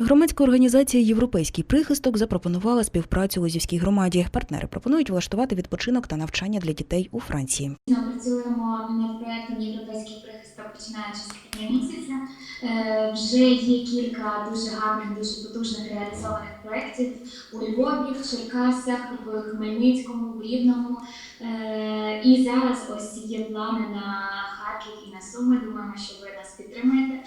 Громадська організація Європейський прихисток запропонувала співпрацю Лозівській громаді. Партнери пропонують влаштувати відпочинок та навчання для дітей у Франції. Ми працюємо над проектом Європейський прихисток починаючи з квітня місяця. Е, Вже є кілька дуже гарних, дуже потужних реалізованих проєктів у Львові, в Черкасах, в Хмельницькому, в Рівному. Е, І зараз ось є плани на Харків і на Суми. Думаємо, що ви нас підтримаєте.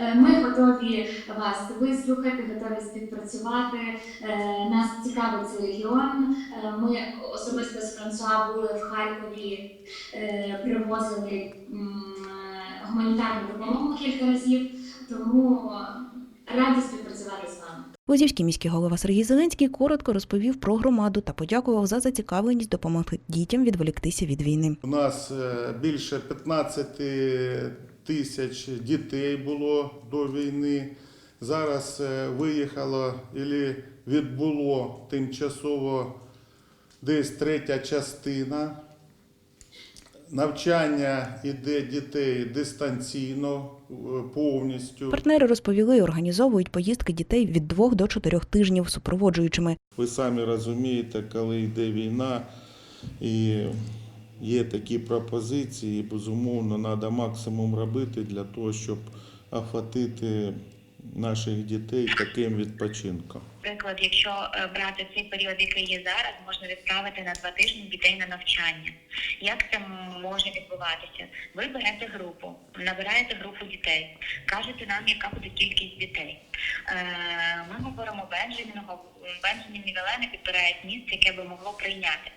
Е, Ми готові вас вислухати, готові співпрацювати. Е, Нас цікавить цей регіон. Е, Ми особисто з Франсуа були в Харкові привозили гуманітарну допомогу кілька разів, тому раді співпрацювати з вами. Лозівський міський голова Сергій Зеленський коротко розповів про громаду та подякував за зацікавленість допомогти дітям відволіктися від війни. У нас більше 15 тисяч дітей було до війни. Зараз е, виїхало і відбуло тимчасово десь третя частина. Навчання іде дітей дистанційно е, повністю. Партнери розповіли і організовують поїздки дітей від двох до чотирьох тижнів супроводжуючими. Ви самі розумієте, коли йде війна і є такі пропозиції, безумовно, треба максимум робити для того, щоб охватити наших дітей таким відпочинком. Наприклад, якщо е, брати цей період, який є зараз, можна відправити на два тижні дітей на навчання. Як це може відбуватися? Ви берете групу, набираєте групу дітей, кажете нам, яка буде кількість дітей. Е, Ми говоримо Бенджаміну, Бенджамін і Велена підбирають місце, яке би могло прийняти.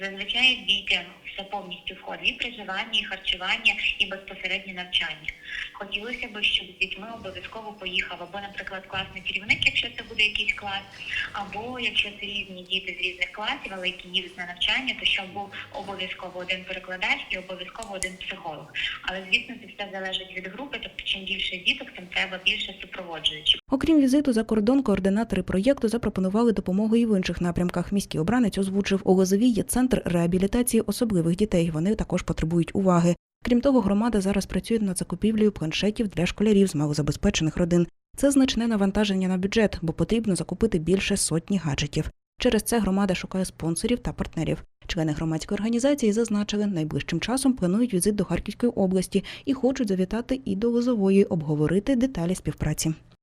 Зазвичай дітям все повністю входить і проживання, і харчування, і безпосереднє навчання. Хотілося б, щоб з дітьми обов'язково поїхав або, наприклад, класний керівник, якщо це буде якийсь клас, або якщо це різні діти з різних класів, але які їдуть на навчання, то щоб був обов'язково один перекладач і обов'язково один психолог. Але звісно, це все залежить від групи. Тобто, чим більше діток, тим треба більше супроводжуючих. Окрім візиту за кордон, координатори проєкту запропонували допомогу і в інших напрямках. Міський обранець озвучив у Лозовій є центр реабілітації особливих дітей. Вони також потребують уваги. Крім того, громада зараз працює над закупівлею планшетів для школярів з малозабезпечених родин. Це значне навантаження на бюджет, бо потрібно закупити більше сотні гаджетів. Через це громада шукає спонсорів та партнерів. Члени громадської організації зазначили, найближчим часом планують візит до Харківської області і хочуть завітати і до Лозової обговорити деталі співпраці.